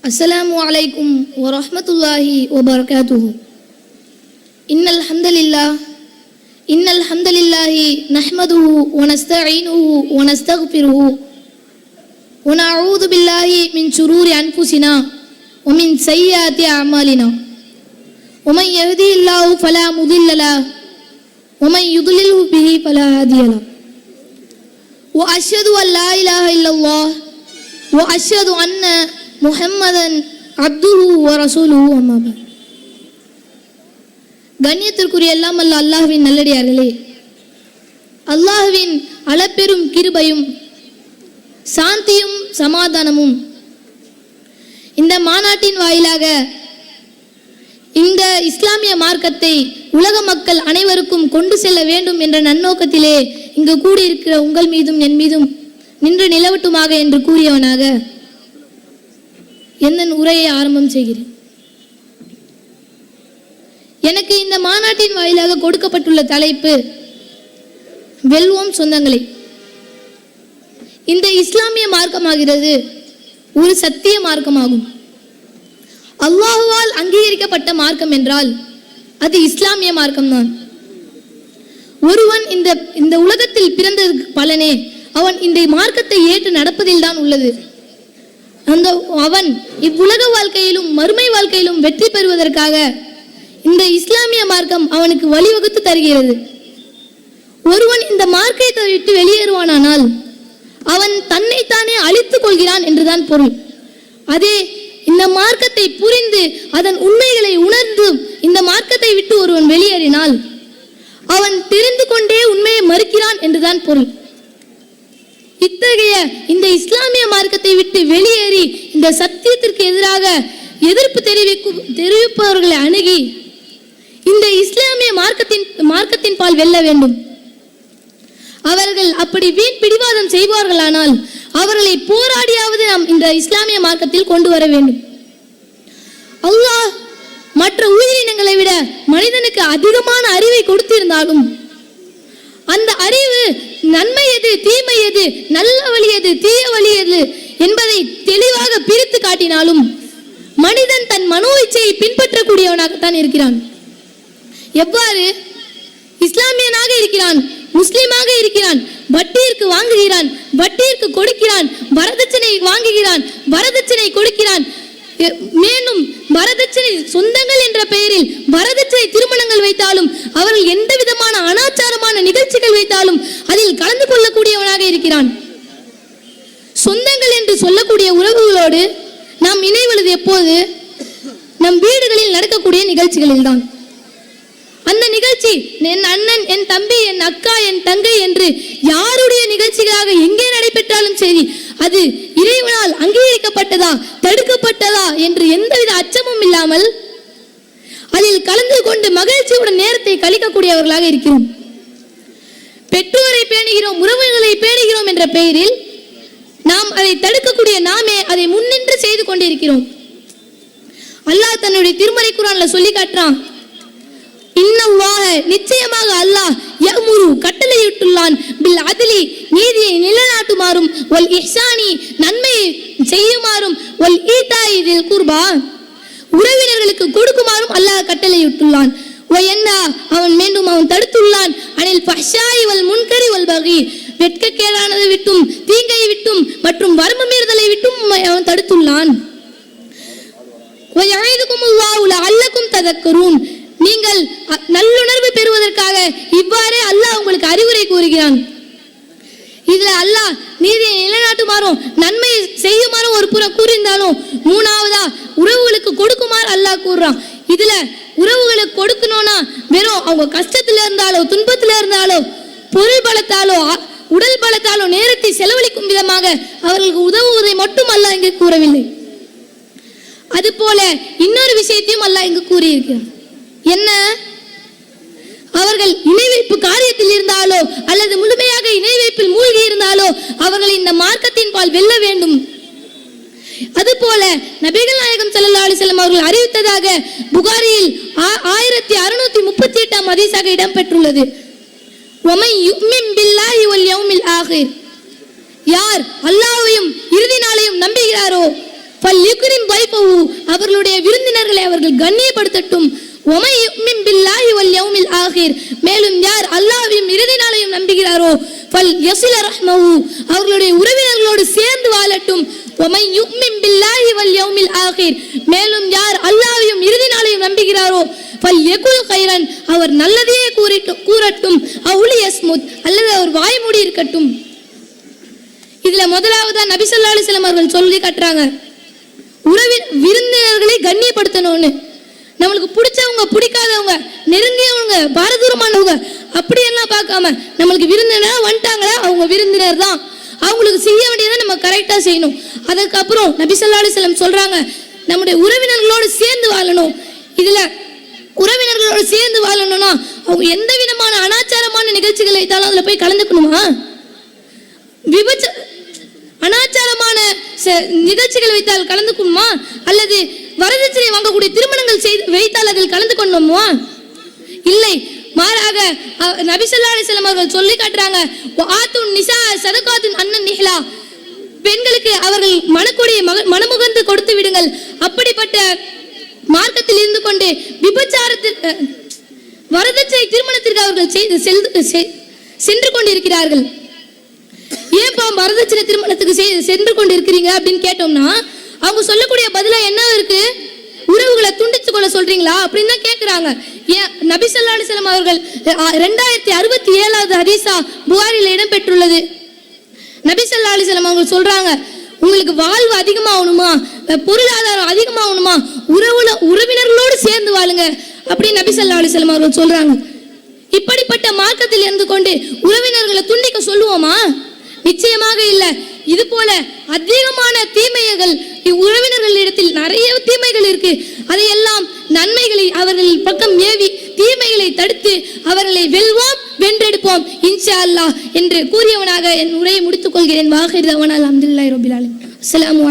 السلام عليكم ورحمة الله وبركاته. إن الحمد لله إن الحمد لله نحمده ونستعينه ونستغفره ونعوذ بالله من شرور أنفسنا ومن سيئات أعمالنا. ومن يهدي الله فلا مضل له ومن يضلله به فلا هادي له. وأشهد أن لا إله إلا الله وأشهد أن முஹம்மதன் அப்துல் வரசூலுஹு அம்மாபா கண்ணியத்திற்குரிய எல்லாம் அல்ல அல்லாஹுவின் நல்லடியார்களே. அல்லாஹுவின் அளப்பெரும் கிருபையும் சாந்தியும் சமாதானமும் இந்த மாநாட்டின் வாயிலாக இந்த இஸ்லாமிய மார்க்கத்தை உலக மக்கள் அனைவருக்கும் கொண்டு செல்ல வேண்டும் என்ற நன்னோக்கத்திலே இங்கு கூடியிருக்கிற உங்கள் மீதும் என் மீதும் நின்று நிலவட்டுமாக என்று கூறியவனாக என்னன் உரையை ஆரம்பம் செய்கிறேன். எனக்கு இந்த மாநாட்டின் வாயிலாக கொடுக்கப்பட்டுள்ள தலைப்பு வெல்வோம் சொந்தங்களை. இந்த இஸ்லாமிய மார்க்கமாகிறது ஒரு சத்திய மார்க்கமாகும். அல்லாஹுவால் அங்கீகரிக்கப்பட்ட மார்க்கம் என்றால் அது இஸ்லாமிய மார்க்கம்தான். ஒருவன் இந்த இந்த உலகத்தில் பிறந்ததற்கு பலனே அவன் இந்த மார்க்கத்தை ஏற்று நடப்பதில் தான் உள்ளது. அந்த அவன் இவ்வுலக வாழ்க்கையிலும் மறுமை வாழ்க்கையிலும் வெற்றி பெறுவதற்காக இந்த இஸ்லாமிய மார்க்கம் அவனுக்கு வழிவகுத்து தருகிறது. ஒருவன் இந்த மார்க்கத்தை விட்டு வெளியேறுவானானால் அவன் தன்னைத்தானே அழித்துக் கொள்கிறான் என்றுதான் பொருள். அதே இந்த மார்க்கத்தை புரிந்து அதன் உண்மைகளை உணர்ந்து இந்த மார்க்கத்தை விட்டு ஒருவன் வெளியேறினால் அவன் தெரிந்து கொண்டே உண்மையை மறுக்கிறான் என்றுதான் பொருள் இத்தகைய இந்த இஸ்லாமிய மார்க்கத்தை விட்டு வெளியேறி இந்த சத்தியத்திற்கு எதிராக எதிர்ப்பு தெரிவிக்கும் தெரிவிப்பவர்களை அணுகி இந்த இஸ்லாமிய மார்க்கத்தின் மார்க்கத்தின் பால் வெல்ல வேண்டும். அவர்கள் அப்படி வீண் பிடிவாதம் செய்வார்களானால் அவர்களை போராடியாவது நாம் இந்த இஸ்லாமிய மார்க்கத்தில் கொண்டு வர வேண்டும். அல்லாஹ் மற்ற உயிரினங்களை விட மனிதனுக்கு அதிகமான அறிவை கொடுத்திருந்தாலும் அந்த அறிவு நன்மை எது தீமை எது நல்ல வழி எது தீய வழி எது என்பதை தெளிவாக பிரித்து காட்டினாலும் மனிதன் தன் மனோ இச்சையை பின்பற்றக்கூடியவனாகத்தான் இருக்கிறான். எவ்வாறு? இஸ்லாமியனாக இருக்கிறான் முஸ்லீமாக இருக்கிறான் வட்டியிற்கு வாங்குகிறான் வட்டியிற்கு கொடுக்கிறான் வரதட்சணை வாங்குகிறான் வரதட்சணை கொடுக்கிறான். மேலும் வரதட்சணை சொந்தங்கள் என்ற பெயரில் வரதட்சணை திருமணங்கள் வைத்தாலும் அவர்கள் எந்த விதமான அனாச்சாரமான நிகழ்ச்சிகள் வைத்தாலும் அதில் கலந்து கொள்ளக்கூடியவனாக இருக்கிறான் சொந்தங்கள் என்று சொல்லக்கூடிய உறவுகளோடு நாம் இணைவது எப்போது? நம் வீடுகளில் நடக்கக்கூடிய நிகழ்ச்சிகளில் தான் அந்த நிகழ்ச்சி என் அண்ணன் என் தம்பி என் அக்கா என் தங்கை என்று யாருடைய நிகழ்ச்சிகளாக எங்கே நடைபெற்றாலும் சரி அது இறைவனால் அங்கீகரிக்கப்பட்டதா தடுக்கப்பட்டதா என்று எந்தவித அச்சமும் இல்லாமல் அதில் கலந்து கொண்டு மகிழ்ச்சியுடன் நேரத்தை கழிக்கக்கூடியவர்களாக இருக்கிறோம். பெற்றோரை பேணுகிறோம் உறவுகளை பேணுகிறோம் என்ற பெயரில் நாம் அதை தடுக்கக்கூடிய நாமே அதை முன்னின்று செய்து கொண்டிருக்கிறோம். அல்லாஹ் தன்னுடைய திருமறை குரான்ல சொல்லி காட்டுறான். இன்னவாக நிச்சயமாக அல்லாஹ் யமுரு கட்டளையிட்டுள்ளான். பில் அதிலி நீதியை நிலைநாட்டுமாறும். ஒல் இஹ்சானி நன்மையை செய்யுமாறும். ஒல் ஈதாய் இதில் குர்பா. உறவினர்களுக்கு கொடுக்குமாறும் அல்லாஹ் கட்டளையிட்டுள்ளான். ஓ என்ன? அவன் மீண்டும் அவன் தடுத்துள்ளான். அனில் பஷாய் வல் முன்கரி வல் பகி வெட்கக்கேடானதை விட்டும் தீங்கை விட்டும் மற்றும் வரம்பு மீறுதலை விட்டும் அவன் தடுத்துள்ளான். அல்லக்கும் ததக்கரும் நீங்கள் அ- நல்லுணர்வு பெறுவதற்காக இவ்வாறே அல்லாஹ் உங்களுக்கு அறிவுரை கூறுகிறான். இதுல அல்லாஹ் நீதியை நிலைநாட்டுமாறும் நன்மை செய்யுமாறும் ஒரு புறம் கூறியிருந்தாலும் மூணாவதா உறவுகளுக்கு கொடுக்குமாறு அல்லாஹ் கூறுறான். இதுல உறவுகளுக்கு கொடுக்கணும்னா வெறும் அவங்க கஷ்டத்துல இருந்தாலோ துன்பத்துல இருந்தாலோ பொருள் பலத்தாலோ உடல் பலத்தாலும் நேரத்தை செலவழிக்கும் விதமாக அவர்களுக்கு உதவுவதை மட்டும் அல்ல இங்கு கூறவில்லை. அதுபோல இன்னொரு விஷயத்தையும் அல்ல இங்கு கூறியிருக்கிறார் என்ன? அவர்கள் இணை வைப்பு காரியத்தில் இருந்தாலோ அல்லது முழுமையாக இணை வைப்பில் மூழ்கி இருந்தாலோ அவர்கள் இந்த மார்க்கத்தின் பால் வெல்ல வேண்டும். அதுபோல நபிகள் நாயகம் ஸல்லல்லாஹு அலைஹி அவர்கள் அறிவித்ததாக புகாரியில் ஆ- ஆயிரத்தி அறுநூத்தி முப்பத்தி எட்டாம் அதிசாக இடம்பெற்றுள்ளது ஒமை யுக்மின் பில்லாஹி வல் யௌமில் ஆகிர் யார் அல்லாஹ்வையும் இறுதி நாளையும் நம்புகிறாரோ பல் யுக்ரிம் வைபவு அவர்களுடைய விருந்தினர்களை அவர்கள் கண்ணியப்படுத்தட்டும். ஒமை யுக்மின் பில்லாஹி வல் யௌமில் ஆகிர் மேலும் யார் அல்லாஹ்வையும் இறுதி நாளையும் நம்புகிறாரோ பல் யசில ரஹ்மவு அவர்களுடைய உறவினர்களோடு சேர்ந்து வாழட்டும். ஒமை யுக்மின் பில்லாஹி வல் யௌமில் ஆகிர் மேலும் யார் அல்லாஹ்வையும் இறுதி நாளையும் நம்புகிறாரோ ஃபல் கைரன் அவர் நல்லதையே கூறிட்டு கூறட்டும். அவுலி யஸ்முத் அல்லது அவர் வாய் மூடி இருக்கட்டும். இதுல முதலாவதா நபி ஸல்லல்லாஹு அவர்கள் சொல்லி காட்டுறாங்க. உறவில் விருந்தினர்களை கண்ணியப்படுத்தணும்னு. நம்மளுக்கு பிடிச்சவங்க பிடிக்காதவங்க நெருங்கியவங்க பாரதூரமானவங்க அப்படியெல்லாம் பார்க்காம நம்மளுக்கு விருந்தினர் வந்துட்டாங்களே? அவங்க விருந்தினர் தான். அவங்களுக்கு செய்ய வேண்டியதை நம்ம கரெக்டாக செய்யணும். அதுக்கப்புறம் நபி ஸல்லல்லாஹு சொல்கிறாங்க நம்முடைய உறவினர்களோடு சேர்ந்து வாழணும். இதில் உறவினர்களோடு சேர்ந்து வாழணும்னா அவங்க எந்த விதமான அனாச்சாரமான நிகழ்ச்சிகள் வைத்தாலும் அதில் போய் கலந்துக்கணுமா? விபச்ச அனாச்சாரமான ச- நிகழ்ச்சிகள் வைத்தால் கலந்துக்கணுமா அல்லது வரதட்சணை வாங்கக்கூடிய திருமணங்கள் செய்து வைத்தால் அதில் கலந்து கொள்ளணுமா இல்லை மாறாக நபிசல்லா அலிசல்லாம் அவர்கள் சொல்லி காட்டுறாங்க ஆத்துன் நிசா சதகாத்துன் அண்ணன் நிஹ்லா. பெண்களுக்கு அவர்கள் மனக்கூடிய மனமுகந்து கொடுத்து விடுங்கள். அப்படிப்பட்ட மார்க்கத்தில் இருந்து கொண்டு விபச்சாரத்தில் வரதட்சணை திருமணத்திற்கு அவர்கள் செய்து செ- சென்று கொண்டிருக்கிறார்கள். ஏன்பா வரதட்சணை திருமணத்துக்கு சென்று கொண்டு இருக்கிறீங்க அப்படின்னு கேட்டோம்னா அவங்க சொல்லக்கூடிய பதிலா என்ன இருக்கு? உறவுகளை துண்டிச்சு கொள்ள சொல்றீங்களா? அப்படின்னு தான் கேட்கிறாங்க ஏன் நபி ஸல்லல்லாஹு அவர்கள் ரெண்டாயிரத்தி அறுபத்தி ஏழாவது ஹதீஸா புகாரில் இடம்பெற்றுள்ளது. நபி ஸல்லல்லாஹு அவங்க சொல்றாங்க உங்களுக்கு வாழ்வு அதிகமாகணுமா? பொருளாதாரம் அதிகமாகணுமா? உறவுல உறவினர்களோடு சேர்ந்து வாழுங்க. அப்படின்னு நபி ஸல்லல்லாஹு அலைஹி அவர்கள் சொல்றாங்க. இப்படிப்பட்ட மார்க்கத்தில் இருந்து கொண்டு உறவினர்களை துண்டிக்க சொல்லுவோமா? நிச்சயமாக இல்ல. இது போல அதிகமான தீமைகள் உறவினர்களிடத்தில் நிறைய தீமைகள் இருக்கு. அதையெல்லாம் நன்மைகளை அவர்கள் பக்கம் ஏவி தீமைகளை தடுத்து அவர்களை வெல்வோம் வென்றெடுப்போம். இன்ஷா அல்லாஹ் என்று கூறியவனாக என் உரையை முடித்துக் கொள்கிறேன். வாஹிர் தவனால் அப்துல்லாஹி ரபில் அஸ்ஸலாமு